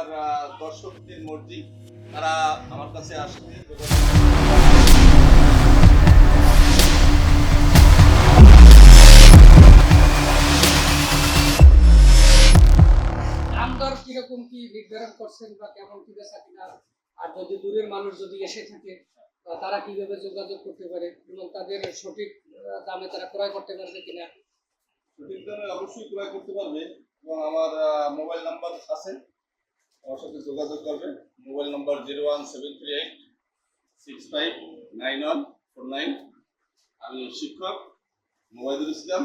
আহ, দর্শকদের মর্জি তারা আমার কাছে দর কীরকম কি নির্ধারণ করছেন বা কেমন কি বেচা কিনা? আর যদি দূরের মানুষ যদি এসে থাকে তারা কীভাবে যোগাযোগ করতে পারে? এবং তাদের সঠিক দামে তারা ক্রয় করতে পারবে কিনা? সঠিক দামে অবশ্যই ক্রয় করতে পারবে এবং আমার মোবাইল নাম্বার আছে। আমার সাথে যোগাযোগ করবে mobile number zero one seven three eight six five nine one four nine. আমি শিক্ষক মোবাইদুল ইসলাম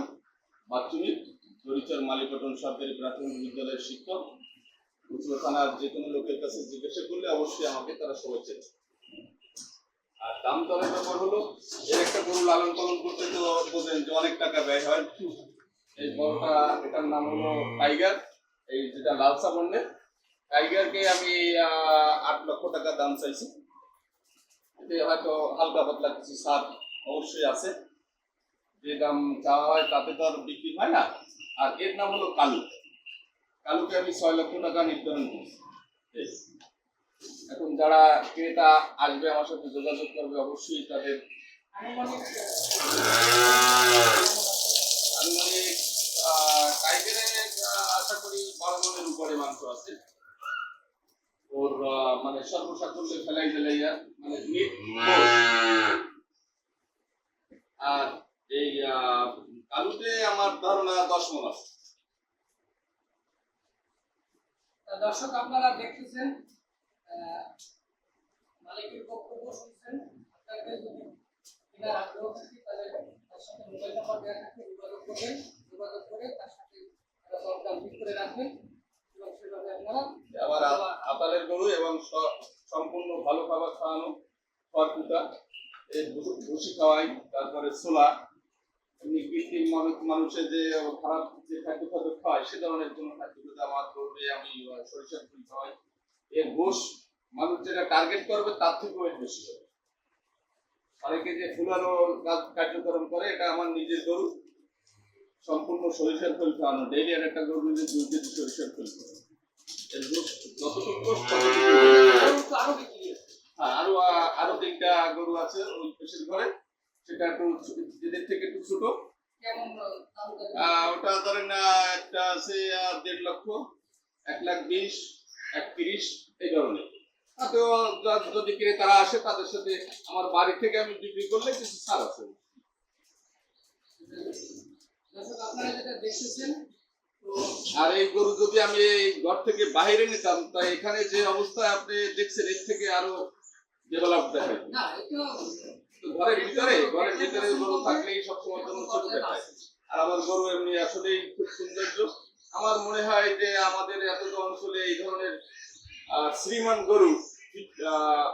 মাধ্যমিক দরিচর মালিপটন সরকারি প্রাথমিক বিদ্যালয়ের শিক্ষক। উত্তর থানার যে কোনো লোকের কাছে জিজ্ঞাসা করলে অবশ্যই আমাকে তারা সবাই চেনে। আর দাম দরের ব্যাপার হলো, এর একটা গরু লালন পালন করতে তো বোঝেন যে অনেক টাকা ব্যয় হয়। এই বড়টা, এটার নাম হলো টাইগার। এই যেটা লাল সাবর্ণের টাইগারকে আমি আট লক্ষ টাকা দাম চাইছি। এতে হয়তো হালকা পাতলা কিছু সার অবশ্যই আছে। যে দাম চাওয়া হয় তাতে তো আর বিক্রি হয় না। আর এর নাম হলো কালু। কালুকে আমি ছয় লক্ষ টাকা নির্ধারণ করছি। এখন যারা ক্রেতা আসবে আমার সাথে যোগাযোগ করবে, অবশ্যই তাদের আনুমানিক টাইগারে আশা করি বারো মনের উপরে মাংস আছে। ওর আহ, মানে সর্বসাকুল্যে ফেলাই ফেলাইয়া মানে আর এই কালুতে আমার ধারণা দশ মন আছে। দর্শক আপনারা দেখতেছেন আহ, মালিকের বক্তব্য শুনছেন আপনাকে যদি কেনার আগ্রহ থাকে তাহলে তার সাথে মোবাইল নাম্বার দেওয়া থাকে যোগাযোগ করবেন। যোগাযোগ করে তার সাথে একটা দরদাম ঠিক করে রাখবেন। এবং সেভাবে আপনারা আবার আতালের গরু এবং সম্পূর্ণ ভালো খাবার খাওয়ানো খড়কুটা এই ভুসি খাওয়াই, তারপরে ছোলা, এমনি কৃত্রিম মানুষ মানুষের যে খারাপ যে খাদ্য খাদ্য খাওয়ায় সে ধরনের কোনো খাদ্য খাদ্য আমার গরুরে আমি সরিষার ফুল খাওয়াই। এর ঘোষ মানুষ যেটা টার্গেট করবে, তার থেকে ওয়েট বেশি হবে। অনেকে যে ফুলানো কার্যক্রম করে, এটা আমার নিজের গরু। সম্পূর্ণ সরিষার ফুল খাওয়ানো। ডেইলি আর একটা গরু নিজের দুই কেজি সরিষার ফুল খাওয়ানো। আরও আরও তিনটা গরু আছে ওই পেশের ঘরে সেটা একটু এদের থেকে ওটা ধরেন একটা আছে দেড় লক্ষ এক লাখ বিশ এক তিরিশ এই ধরনের তাতেও যদি ক্রেতারা আসে তাদের সাথে আমার বাড়ি থেকে আমি বিক্রি করলে কিছু ছাড় আছে আপনারা যেটা দেখতেছেন আর এই গরু যদি আমি এই ঘর থেকে বাইরে নিতাম তাই এখানে যে অবস্থায় আপনি দেখছেন এর থেকে আরও ডেভেলপ দেখায়। তো ঘরের ভিতরে ঘরের ভিতরে গরু থাকলেই সবসময় জন্য ছোট দেখায়। আর আমার গরু এমনি আসলেই খুব সৌন্দর্য। আমার মনে হয় যে আমাদের এতটা অঞ্চলে এই ধরনের শ্রীমান গরু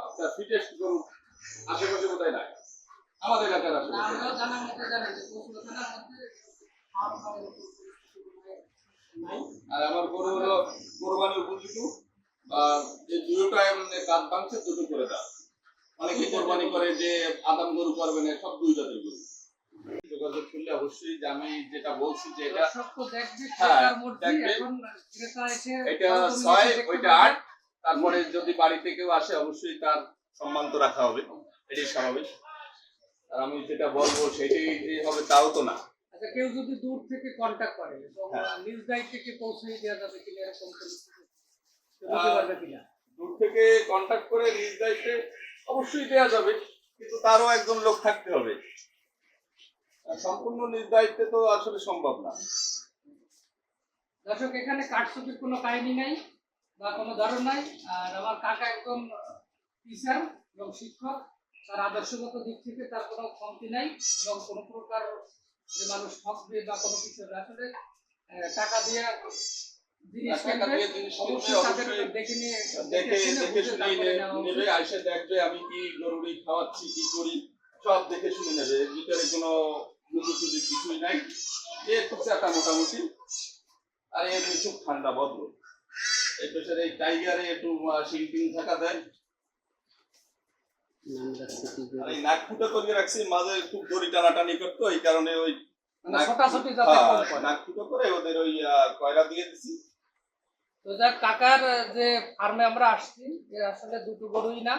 আপনার ফিটেস্ট গরু আশেপাশে বোধহয় নাই? আমাদের এলাকার আশেপাশে আমরাও জানার মধ্যে জানি যে পশুর থানার মধ্যে খাওয়া খাওয়ার মতো নাই আর আমার গরু হলো কোরবানি দুটোটা এমনি কাজ ভাঙছে দুটো করে দাও। অনেকে কোরবানি করে যে আদাম গরু করবে না সব দুই জাতের গরু। যোগাযোগ করলে অবশ্যই যে আমি যেটা বলছি যে এটা হ্যাঁ, এটা ছয় ওইটা আট। তারপরে যদি বাড়িতে কেউ আসে অবশ্যই তার সম্মান তো রাখা হবে। এটাই স্বাভাবিক। আর আমি যেটা বলব সেটাই যে হবে তাও তো না। আচ্ছা কেউ যদি দূর থেকে কন্টাক্ট করে হ্যাঁ। নিজ দায়িত্ব থেকে পৌঁছে দেওয়া যাবে কিনা এরকম কোনো দূর থেকে কন্ট্যাক্ট করে নিজ দায়িত্বে অবশ্যই দেওয়া যাবে কিন্তু তারও একজন লোক থাকতে হবে। সম্পূর্ণ নিজ দায়িত্বে তো আসলে সম্ভব না। দর্শক এখানে কাঠছুটির কোনো কাহিনী নাই বা কোনো ধরন নাই আর আমার কাকা একজন টিচার এবং শিক্ষক তার আদর্শগত দিক থেকে তার কোনো কমতি নাই এবং কোনো প্রকার যে মানুষ ঠকবে বা কোনো কিছু আসলে টাকা দিয়ে জিনিস দেখে দেখে শুনে। নেবে আইসে দেখবে আমি কি গরুড়ি খাওয়াচ্ছি কি করি সব দেখে শুনে নেবে। এর ভিতরে কোনো লুকোচুরি কিছুই নাই। এ একটা মোটামুটি। আর এমনি খুব ঠান্ডা বদল এই পেশার এই টাইগারে একটু শিল্পিং থাকা দেয়। আর এই নাক ফুটো করে রাখছি মাঝে খুব দড়ি টানাটানি করতো এই কারণে ওই মানে হ্যাঁ, কম করে। নাক ফুটো করে ওদের ওই কয়লা দিয়ে দিছি তো যাক কাকার যে ফার্মে আমরা আসছি এর আসলে দুটো গরুই না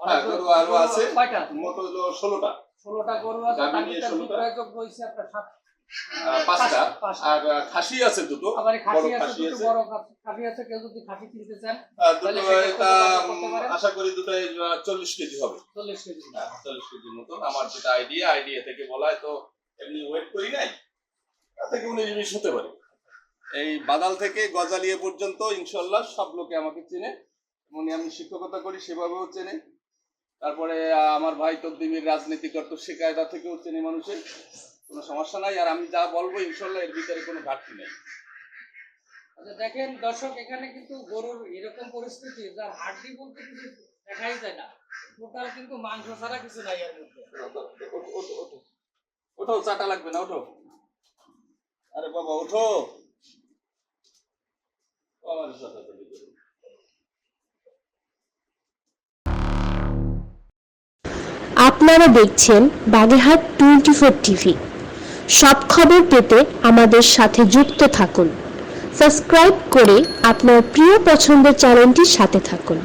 হ্যাঁ গরু আরও আছে কয়টা ষোলোটা ষোলোটা গরু আছে গাভী তার নিয়ে ভিতর 16টা। বিক্রয়যোগ রয়েছে আপনার সাত আহ, পাঁচটা। আর খাসি আছে দুটো আবার এই খাসি আছে দুটো বড় খাসি- খাসি আছে কেউ যদি খাসি কিনতে চান দুটো এটা যোগাযোগ করতে উম, পারেন। আশা করি দুটো কেজি হবে। চল্লিশ কেজি। হ্যাঁ, চল্লিশ কেজির মতো আমার যেটা আইডিয়া আইডিয়া থেকে বলা হয় তো এমনি ওয়েট করি নাই। তা উনিশ বিশ হতে পারে। এই বাদাল থেকে গজালিয়া পর্যন্ত ইনশাল্লাহ সব লোকে আমাকে চেনে। মনে আমি শিক্ষকতা করি সেভাবেও চেনে। তারপরে আমার ভাই তকদিমির রাজনীতি করতো সে কায়দা থেকেও চেনে মানুষের। কোনো সমস্যা নাই আর আমি যা বলব ইনশাল্লাহ এর ভিতরে কোনো ঘাটতি নেই। আচ্ছা দেখেন দর্শক এখানে কিন্তু গরুর এরকম পরিস্থিতি যার হাড্ডি বলতে কিছু দেখাই যায় না। টোটাল কিন্তু মাংস ছাড়া কিছু নাই এর মধ্যে। ওঠো, চাটা লাগবে না ওঠো। আরে বাবা ওঠো। আমার চাটা। আপনারা দেখছেন বাগেরহাট টোয়েন্টি ফোর টিভি। সব খবর পেতে আমাদের সাথে যুক্ত থাকুন। সাবস্ক্রাইব করে আপনার প্রিয় পছন্দের চ্যানেলটির সাথে থাকুন।